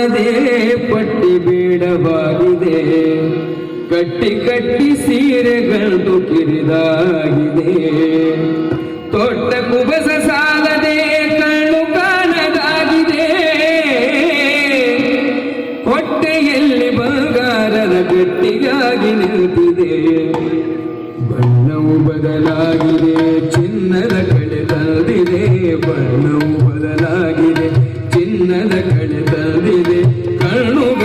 ಕಾಣದೆ ಪಟ್ಟಿ ಬೇಡವಾಗಿದೆ. ಕಟ್ಟಿ ಕಟ್ಟಿ ಸೀರೆಗಳು ಕಿರಿದಾಗಿದೆ ತೊಟ್ಟ ಕುಬಸ ಸಾಲದೆ ಕಣ್ಣು ಕಾಣದಾಗಿದೆ. ಹೊಟ್ಟೆಯಲ್ಲಿ ಬಂಗಾರದ ಗಟ್ಟಿಯಾಗಿ ನಿಂತಿದೆ. ಬಣ್ಣವು ಬದಲಾಗಿದೆ, ಚಿನ್ನದ ಕಡೆ ತಂದಿದೆ ಬಣ್ಣವು ಬದಲಾಗಿದೆ. ಚಿನ್ನದ ಕಳೆ ಕಣ್ಣುಗಳ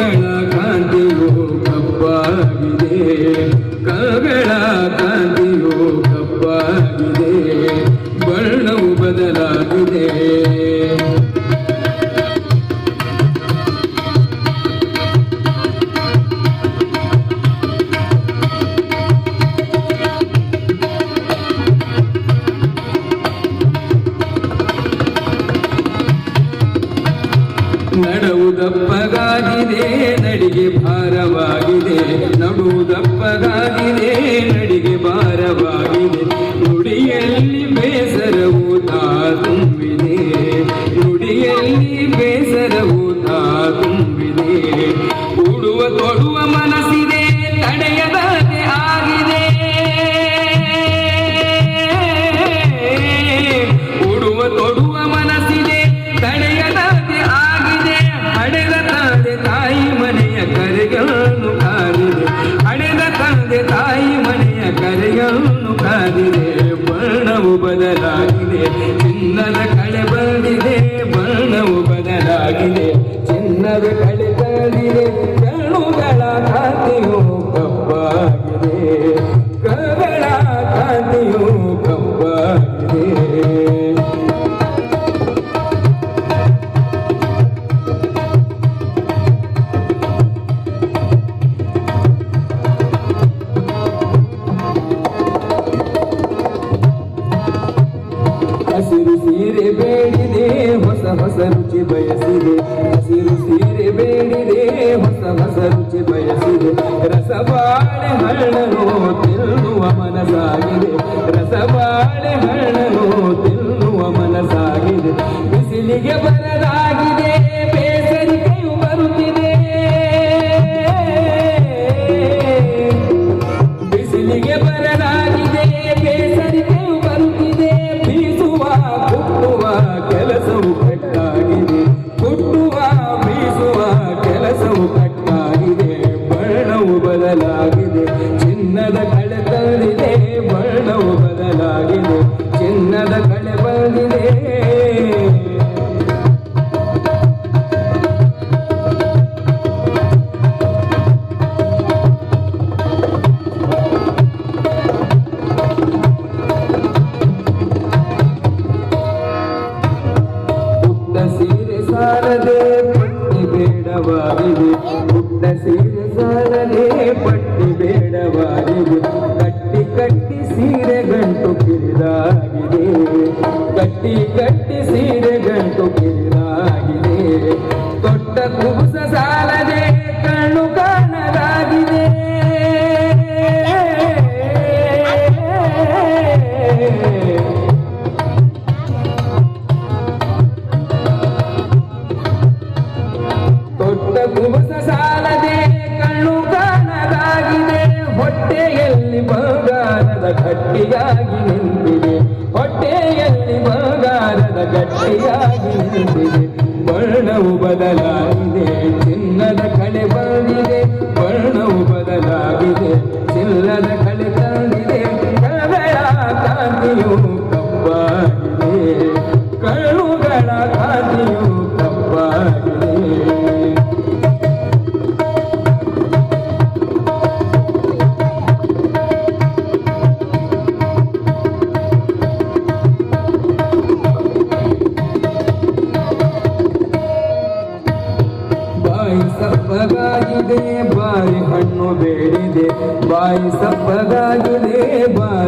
ನಡುವುದಪ್ಪಗಾಗಿದೆ ನಡಿಗೆ ಭಾರವಾಗಿದೆ. ನಡುವುದಪ್ಪಗಾಗಿದೆ ನಡಿಗೆ ಭಾರವಾಗಿದೆ. ನುಡಿಯಲ್ಲಿ ಬೇಸರವು ತಾ ಚಿನ್ನದ ಹೊಸ ರುಚಿ ಬಯಸಿದೆ. ಹಸಿರು ಸೀರೆ ಬೇಡಿದೆ, ಹೊಸ ಹೊಸ ರುಚಿ ಬಯಸಿದೆ. ರಸಬಾಳೆ ಹಣ್ಣನು ತಿನ್ನುವ ಮನಸಾಗಿದೆ ರಸಬಾಳೆ ಹಣ್ಣನು ತಿನ್ನುವ ಮನಸಾಗಿದೆ ಬಿಸಿಲಿಗೆ ಚಿನ್ನದ ಕಳೆ ಬಂದಿದೆ ಪುಟ್ಟ ಸೀರೆ ಸಾಲದೆ ಪಟ್ಟಿ ಬೇಡವಾಗಿದೆ ಪುಟ್ಟ ಸೀರೆ ಸಾಲದೆ ಪಟ್ಟಿ ಬೇಡವಾಗಿದೆ ಕಿರಿದಾಗಿದೆ ದೊಡ್ಡ ಕುಬುಸ ಸಾಲದೆ ಕಣ್ಣು ಕಾಣದಾಗಿದೆ ತೊಟ್ಟ ಕುಬಸ ಸಾಲದೆ ಕಣ್ಣು ಕಾಣದಾಗಿದೆ ಹೊಟ್ಟೆಯಲ್ಲಿ ಬಂಗಾರದ ಕಟ್ಟಿದಾಗಿ ನಿಂತಿದೆ. ಹೊಟ್ಟೆಯಲ್ಲಿ ಗಟ್ಟಿಯಾಗಿ ಬಣ್ಣವು ಬದಲಾಗಿದೆ. ಚಿನ್ನದ ಕಳೆ ಬೇಡಿದೆ. ಬಾಯಿ ಸಪ್ಪಗಾಗಿದೆ ಬಾರಿ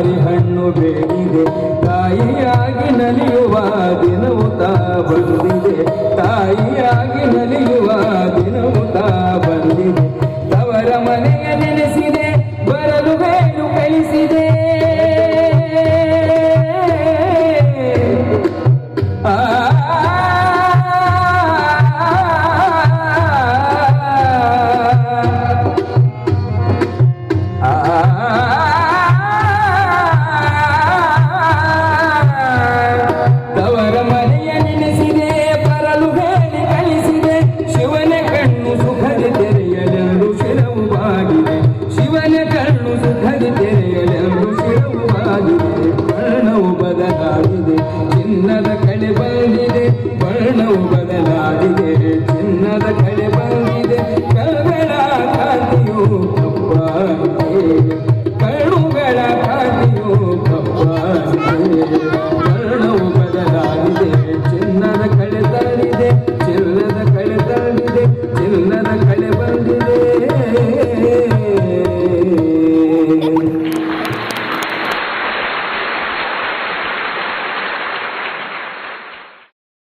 Thank you.